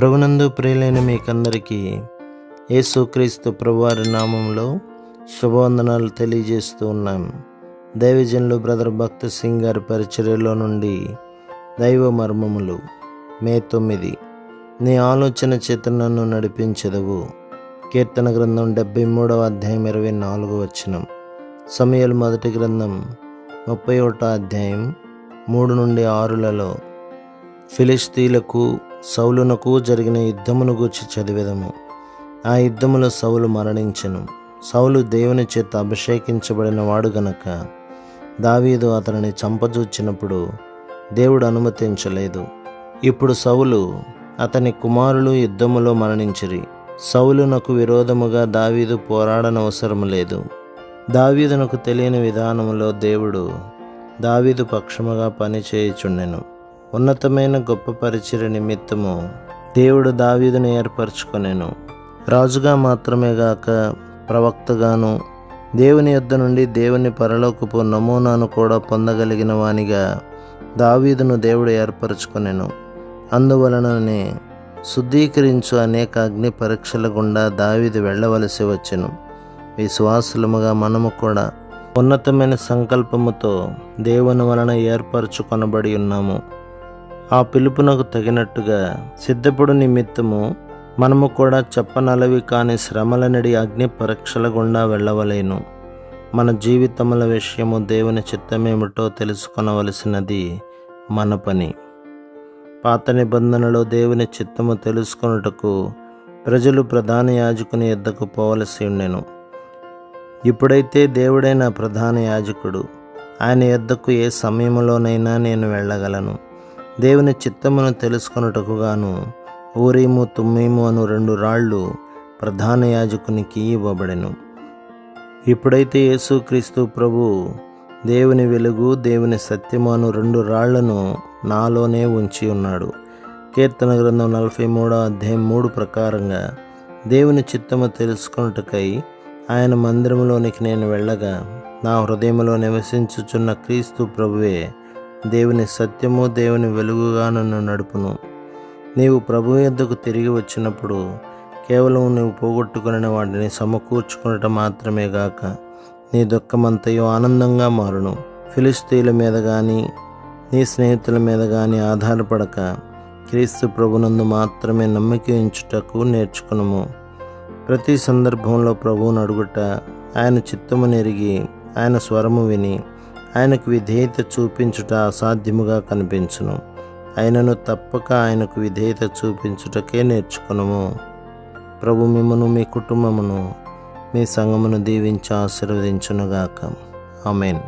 ప్రభునందు ప్రియులైన మీకందరికీ యేసుక్రీస్తు ప్రభువారి నామంలో శుభవందనాలు తెలియజేస్తూ ఉన్నాం. దైవజనులు బ్రదర్ భక్త సింగ్ గారి పరిచర్యలో నుండి దైవ మర్మములు మే తొమ్మిది. నీ ఆలోచన చేత నన్ను నడిపించదవు. కీర్తన గ్రంథం డెబ్బై మూడవ అధ్యాయం ఇరవై నాలుగు వచనం. సమయలు మొదటి గ్రంథం ముప్పై ఒకటో అధ్యాయం మూడు నుండి ఆరులలో ఫిలిస్తీలకు సౌలునకు జరిగిన యుద్ధమును గూర్చి చదివేదము. ఆ యుద్ధములో సౌలు మరణించెను. సౌలు దేవుని చేత అభిషేకించబడిన వాడు గనక దావీదు అతనిని చంపజూచినప్పుడు దేవుడు అనుమతించలేదు. ఇప్పుడు సౌలు అతని కుమారులు యుద్ధములో మరణించిరి. సౌలునకు విరోధముగా దావీదు పోరాడనవసరం లేదు. దావీదునకు తెలియని విధానములో దేవుడు దావీదు పక్షముగా పనిచేయుచుండెను ఉన్నతమైన గొప్ప పరిచయ నిమిత్తము దేవుడు దావీదును ఏర్పరచుకొనేను. రాజుగా మాత్రమే గాక ప్రవక్తగాను దేవుని యొద్ద నుండి దేవుని పరలోకపు నమూనాను కూడా పొందగలిగిన వానిగా దావీదును దేవుడు ఏర్పరచుకొనెను. అందువలననే శుద్ధీకరించు అనేక అగ్ని పరీక్షల గుండా దావీదు వెళ్ళవలసి వచ్చెను. విశ్వాసులముగా మనము కూడా ఉన్నతమైన సంకల్పముతో దేవుని వలన ఏర్పరచుకొనబడి ఉన్నాము. ఆ పిలుపునకు తగినట్టుగా సిద్ధపుడు నిమిత్తము మనము కూడా చెప్పనలవి కాని శ్రమలనడి అగ్ని పరీక్షల గుండా వెళ్ళవలేను. మన జీవితముల విషయము దేవుని చిత్తమేమిటో తెలుసుకొనవలసినది మన పని. పాత నిబంధనలో దేవుని చిత్తము తెలుసుకొనుటకు ప్రజలు ప్రధాన యాజకుని ఎద్దకు పోవలసి ఉండెను. ఇప్పుడైతే దేవుడైన ప్రధాన యాజకుడు. ఆయన ఎద్దకు ఏ సమయంలోనైనా నేను వెళ్ళగలను. దేవుని చిత్తమును తెలుసుకొనుటకు గాను ఊరీము తుమ్మీము అను రెండు రాళ్ళు ప్రధాన యాజకునికి ఇవ్వబడెను. ఇప్పుడైతే యేసుక్రీస్తు ప్రభు దేవుని వెలుగు దేవుని సత్యము అను రెండు రాళ్ళను నాలోనే ఉంచి ఉన్నాడు. కీర్తన గ్రంథం నలభై మూడో అధ్యాయం మూడు ప్రకారంగా దేవుని చిత్తము తెలుసుకొనుటకై ఆయన మందిరంలోనికి నేను వెళ్ళగా నా హృదయంలో నివసించుచున్న క్రీస్తు ప్రభువే దేవుని సత్యము దేవుని వెలుగుగా నన్ను నడుపును. నీవు ప్రభు యొద్దకు తిరిగి వచ్చినప్పుడు కేవలం నీవు పోగొట్టుకుని వాటిని సమకూర్చుకునటం మాత్రమే గాక నీ దుఃఖమంతయు ఆనందంగా మారును. ఫిలిస్తీన్ల మీద కానీ నీ స్నేహితుల మీద కానీ ఆధారపడక క్రీస్తు ప్రభునందు మాత్రమే నమ్మిక ఉంచుటకు నేర్చుకునము. ప్రతి సందర్భంలో ప్రభువును అడుగుట ఆయన చిత్తము నెరిగి ఆయన స్వరము విని ఆయనకు విధేయత చూపించుట అసాధ్యముగా కనిపించును. ఆయనను తప్పక ఆయనకు విధేయత చూపించుటకే నేర్చుకునము. ప్రభు మిమ్మను మీ కుటుంబమును మీ సంగమును దీవించి ఆశీర్వదించునుగాక. ఆమెన్.